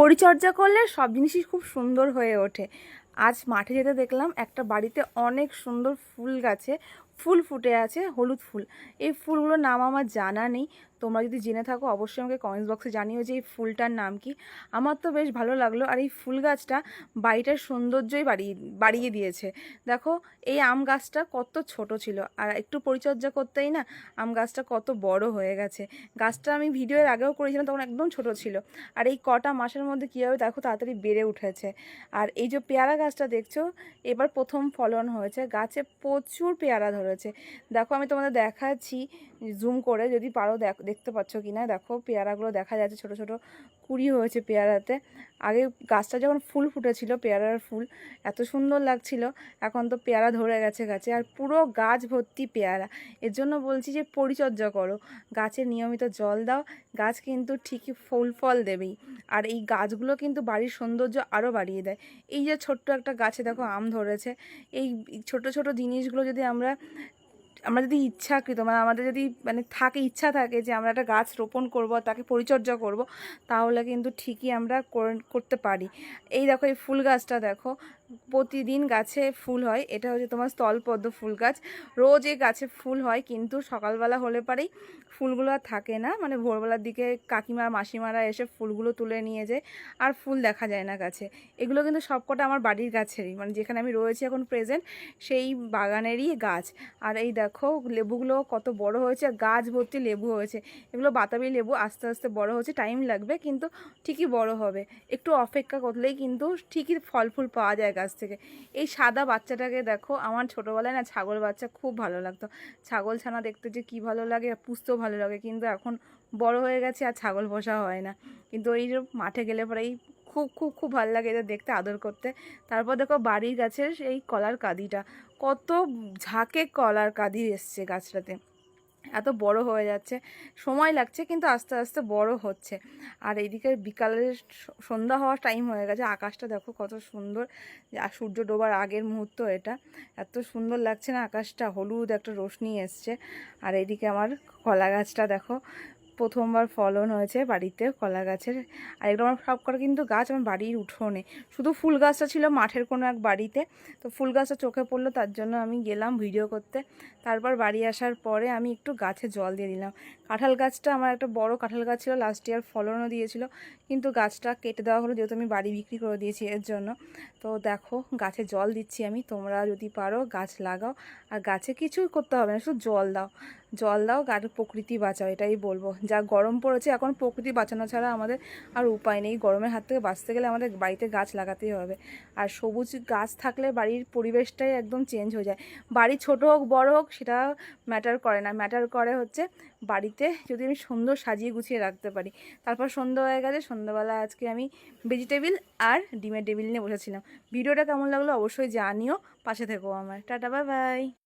পরিচর্যা করলে সব জিনিসই খুব সুন্দর হয়ে ওঠে। আজ মাঠে যেতে দেখলাম একটা বাড়িতে অনেক সুন্দর ফুল গাছে ফুল ফুটে আছে, হলুদ ফুল। এই ফুলগুলোর নাম আমার জানা নেই। তোমরা যদি জেনে থাকো, অবশ্যই আমাকে কমেন্টস বক্সে জানিও যে এই ফুলটার নাম কি। আমার তো বেশ ভালো লাগল আর এই ফুল গাছটা বাড়িটার সৌন্দর্যই বাড়িয়ে বাড়িয়ে দিয়েছে। দেখো, এই আম গাছটা কত ছোট ছিল। আর একটু পরিচর্যা করতেই না, আম গাছটা কত বড় হয়ে গেছে। গাছটা আমি ভিডিওর আগেও করেছিলাম, তখন একদম ছোট ছিল। আর এই কটা মাসের মধ্যে কীভাবে দেখো তাড়াতাড়ি বেড়ে উঠেছে। আর এই যে পেয়ারা গাছটা দেখছ, এবার প্রথম ফলন হয়েছে। গাছে প্রচুর পেয়ারা ধরেছে দেখো, আমি তোমাদের দেখাচ্ছি জুম করে যদি পারো দেখ, দেখতে পাচ্ছ কি না দেখো, পেয়ারাগুলো দেখা যাচ্ছে ছোট ছোট কুড়ি হয়েছে পেয়ারাতে। আগে গাছটা যখন ফুল ফুটেছিল, পেয়ারার ফুল, এত সুন্দর লাগছিল। এখন তো পেয়ারা ধরে গেছে গাছে, আর পুরো গাছ ভর্তি পেয়ারা। এর জন্য বলছি যে পরিচর্যা করো। গাছে নিয়মিত জল দাও, গাছ কিন্তু ঠিকই ফুল ফল দেবেই। আর এই গাছগুলো কিন্তু বাড়ির সৌন্দর্য আরও বাড়িয়ে দেয়। এই যে ছোট্ট একটা গাছে দেখো আম ধরেছে। এই ছোট ছোট জিনিসগুলো যদি আমরা আমরা যদি ইচ্ছাকৃত মানে আমাদের যদি মানে থাকে, ইচ্ছা থাকে যে আমরা একটা গাছ রোপণ করব, তাকে পরিচর্যা করব, তাহলে কিন্তু ঠিকই আমরা কর- করতে পারি। এই দেখো, এই ফুল গাছটা দেখো প্রতিদিন গাছে ফুল হয়। এটা হচ্ছে তোমার স্থলপদ্ম ফুল গাছ। রোজ এই গাছে ফুল হয়, কিন্তু সকালবেলা হলে পারেই ফুলগুলো আর থাকে না। মানে ভোরবেলার দিকে কাকিমা, মাসিমারা এসে ফুলগুলো তুলে নিয়ে যায়, আর ফুল দেখা যায় না গাছে। এগুলো কিন্তু সবকটা আমার বাড়ির গাছেরই। মানে যেখানে আমি রয়েছি এখন প্রেজেন্ট সেই বাগানেরই গাছ। আর এই দেখো, লেবুগুলো কত বড় হয়েছে গাছ ভর্তি লেবু হয়েছে। এগুলো বাতাবি লেবু, আস্তে আস্তে বড় হচ্ছে টাইম লাগবে, কিন্তু ঠিকই বড় হবে। একটু অপেক্ষা করলেই কিন্তু ঠিকই ফল ফুল পাওয়া যায় গাছ থেকে। এই সাদা বাচ্চাটাকে দেখো, আমার ছোটোবেলায় না ছাগল বাচ্চা খুব ভালো লাগতো। ছাগল ছানা দেখতে যে কী ভালো লাগে, পুষতেও ভালো লাগে, কিন্তু এখন বড় হয়ে গেছে আর ছাগল পোষা হয় না। কিন্তু যে মাঠে গেলে পরে এই খুব খুব খুব ভালো লাগে এদের দেখতে, আদর করতে। তারপর দেখো বাড়ির গাছের এই কলার কাদিটা। কত ঝাঁকে কলার কাদি এসছে গাছটাতে। এত বড় হয়ে যাচ্ছে, সময় লাগছে কিন্তু আস্তে আস্তে বড় হচ্ছে। আর এইদিকে বিকালের সন্ধ্যা হওয়ার টাইম হয়ে গেছে, আকাশটা দেখো কত সুন্দর আর সূর্য ডোবার আগের মুহূর্ত এটা। এত সুন্দর লাগছে না আকাশটা, হলুদ একটা রোশনি এসছে। আর এইদিকে আমার কলা গাছটা দেখো প্রথমবার ফলন হয়েছে বাড়িতে কলা গাছের। আর এগুলো আমার সব কটা কিন্তু গাছ আমার বাড়ির উঠোনে। শুধু ফুল গাছটা ছিল মাঠের কোনো এক বাড়িতে। তো ফুল গাছটা চোখে পড়ল, তার জন্য আমি গেলাম ভিডিও করতে। তারপর বাড়ি আসার পরে আমি একটু গাছে জল দিয়ে দিলাম। কাঁঠাল গাছটা আমার একটা বড় কাঁঠাল গাছ ছিল লাস্ট ইয়ার ফলনও দিয়েছিল। কিন্তু গাছটা কেটে দেওয়া হলো, যেহেতু আমি বাড়ি বিক্রি করে দিয়েছি এর জন্য। তো দেখো, গাছে জল দিচ্ছি আমি। তোমরা যদি পারো গাছ লাগাও। আর গাছে কিছুই করতে হবে না, শুধু জল দাও। জল দাও গাছ প্রকৃতি বাঁচাও, এটাই বলব। যা গরম পড়েছে, এখন প্রকৃতি বাঁচানো ছাড়া আমাদের আর উপায় নেই। গরমের হাত থেকে বাঁচতে গেলে আমাদের বাড়িতে গাছ লাগাতেই হবে। আর সবুজ গাছ থাকলে বাড়ির পরিবেশটাই একদম চেঞ্জ হয়ে যায়। বাড়ি ছোট হোক, বড় হোক, সেটা ম্যাটার করে না। ম্যাটার করে হচ্ছে বাড়িতে যদি আমি সুন্দর সাজিয়ে গুছিয়ে রাখতে পারি। তারপর সন্ধ্যা হয়ে গেছে সন্ধ্যাবেলা আজকে আমি ভেজিটেবিল আর ডিমের টেবিল নিয়ে বসেছিলাম। ভিডিওটা কেমন লাগল অবশ্যই জানিও। পাশে থেকো আমার। Tata bye bye